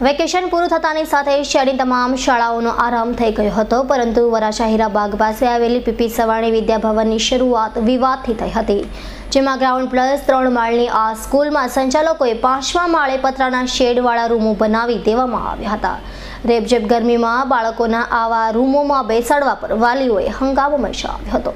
Vacation પૂરું થતાની સાથે શહેરની તમામ શાળાઓનો આરંભ થઈ ગયો હતો, પરંતુ વરાછા હીરાબાગ પાસે આવેલી પીપી સવાણી વિદ્યાભવનની શરૂઆત વિવાદથી થઈ હતી, જેમાં ગ્રાઉન્ડ પ્લસ ત્રણ માળની આ સ્કૂલમાં સંચાલકોએ પાંચમા માળે પતરાના શેડવાળા રૂમો બનાવી દેવામાં આવ્યા હતા. રેપઝેપ ગરમીમાં બાળકોના આવા રૂમોમાં બેસાડવા પર વાલીઓએ હંગામો મચાવ્યો હતો.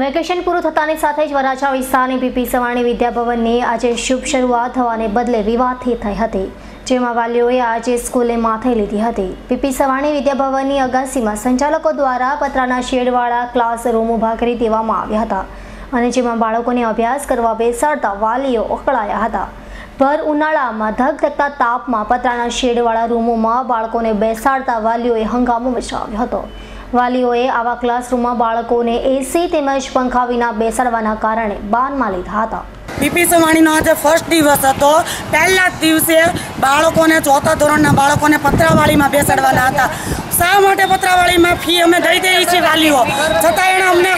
વેકેશન પૂરું થતાની સાથે જ વરાછા વિસ્તારની પીપી સવાણી વિદ્યાભવનની આજે શુભ શરૂઆત થવાને બદલે વિવાદથી થઈ હતી. જેમાં વાલીઓએ આજે સ્કૂલે માથે લીધી હતી. પીપી સવાણી વિદ્યાભવનની અગાસીમાં સંચાલકો દ્વારા પતરાના શેડવાળા ક્લાસરૂમ ઊભા કરી દેવામાં આવ્યા હતા અને જેમાં બાળકોને અભ્યાસ કરવા બેસાડતા વાલીઓ અકળાયા હતા. ભર ઉનાળામાં ધગધગતા તાપમાં પતરાના શેડવાળા રૂમોમાં બાળકોને બેસાડતા વાલીઓએ હંગામો મચાવ્યો હતો. વાલીઓએ આવા ક્લાસરૂમમાં બાળકોને એસી તેમજ પંખા વિના બેસાડવાના કારણે બાનમાં લીધા હતા. પીપી સવાણીનો આજે ફર્સ્ટ દિવસ હતો. પહેલા જ દિવસે બાળકોને, ચોથા ધોરણના બાળકોને પત્રાવાળીમાં બેસાડવાના હતા. શા માટે પત્રાવાળીમાં? ફી અમે દઈ દઈએ છીએ વાલીઓ. છતાં એણે અમને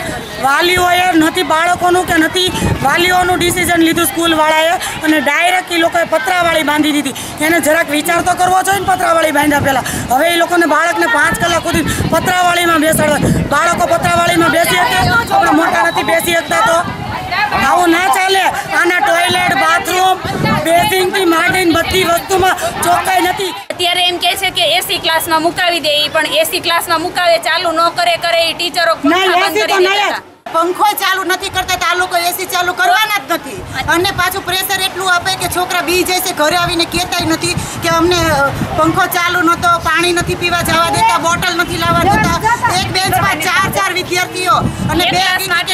વાલીઓએ નથી બાળકોનું કે નથી વાલીઓનું ડિસિઝન લીધું સ્કૂલવાળાએ અને ડાયરેક્ટ એ લોકોએ પત્રાવાળી બાંધી દીધી. એને જરાક વિચાર તો કરવો જોઈએ ને પત્રાવાળી બાંધ્યા પહેલાં. હવે એ લોકોને બાળકને પાંચ કલાક સુધી પત્રાવાળીમાં બેસાડવા. બાળકો પત્રાવાળીમાં બેસી શકે, આપણે મોટા નથી બેસી શકતા તો. આવું ટોયલેટ બાથરૂમ બેસિંગથી માંડીને બધી વસ્તુમાં ચોખ્ખાઈ નથી. અત્યારે એમ કે છે કે એસી ક્લાસમાં મુકાવી દે પણ એસી ક્લાસમાં મુકાવે ચાલુ ન કરે કરે એ ટીચરો. પંખો ચાલુ નથી કરતા તો આ લોકો એસી ચાલુ કરવાના જ નથી. અને પાછું પ્રેશર એટલું આપે કે છોકરા બી જાય છે ઘરે આવીને કહેતા નથી કે અમને પંખો ચાલુ નતો પાણી નથી પીવા જવા દેતા બોટલ નથી લાવવા દેતા. એક બેન્ચમાં ચાર ચાર વિદ્યાર્થીઓ અને બે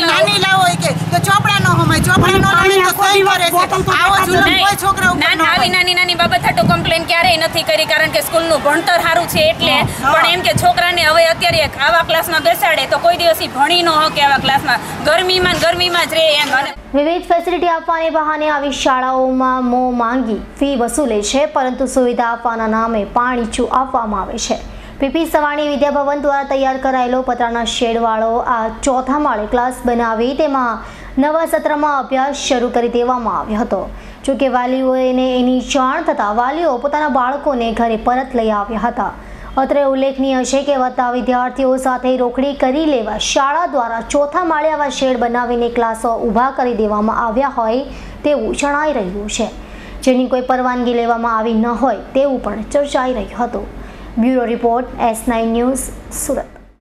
નાની લાવો કે તો ચોપડા નો હમાય ચોપડા નો પાણી તો કોઈ છે આવો જુલમ કોઈ છોકરા ઉપર ના, ન ના, હોય. નાની નાની બાબત હાટુ કમ્પ્લેન ક્યારેય નથી કરી કારણ કે સ્કૂલનું ભણતર સારું છે એટલે. પણ એમ કે છોકરાને હવે અત્યારે આવા ક્લાસમાં બેસાડે તો કોઈ દિવસ ભણી ન શકે આવા ક્લાસમાં ગરમીમાં ગરમીમાં જ રહે એમ. વિવિધ ફેસિલિટી આપવાને બહાને આવી શાળાઓમાં મો માંગી ફી વસૂલે છે, પરંતુ સુવિધા આપવાના નામે પાણીચું આપવામાં આવે છે. પીપી સવાણી વિદ્યાભવન દ્વારા તૈયાર કરાયેલો પતરાના શેડવાળો આ ચોથા માળે ક્લાસ બનાવી તેમાં નવા સત્રમાં અભ્યાસ શરૂ કરી દેવામાં આવ્યો હતો. જોકે વાલીઓને એની જાણ થતાં વાલીઓ પોતાના બાળકોને ઘરે પરત લઈ આવ્યા હતા. અત્રે ઉલ્લેખનીય છે કે વધતા વિદ્યાર્થીઓ સાથે રોકડી કરી લેવા શાળા દ્વારા ચોથા માળે આવા શેડ બનાવીને ક્લાસો ઊભા કરી દેવામાં આવ્યા હોય તેવું જણાઈ રહ્યું છે. જેની કોઈ પરવાનગી લેવામાં આવી ન હોય તેવું પણ ચર્ચાઈ રહ્યું હતું. Bureau report S nine news Surat.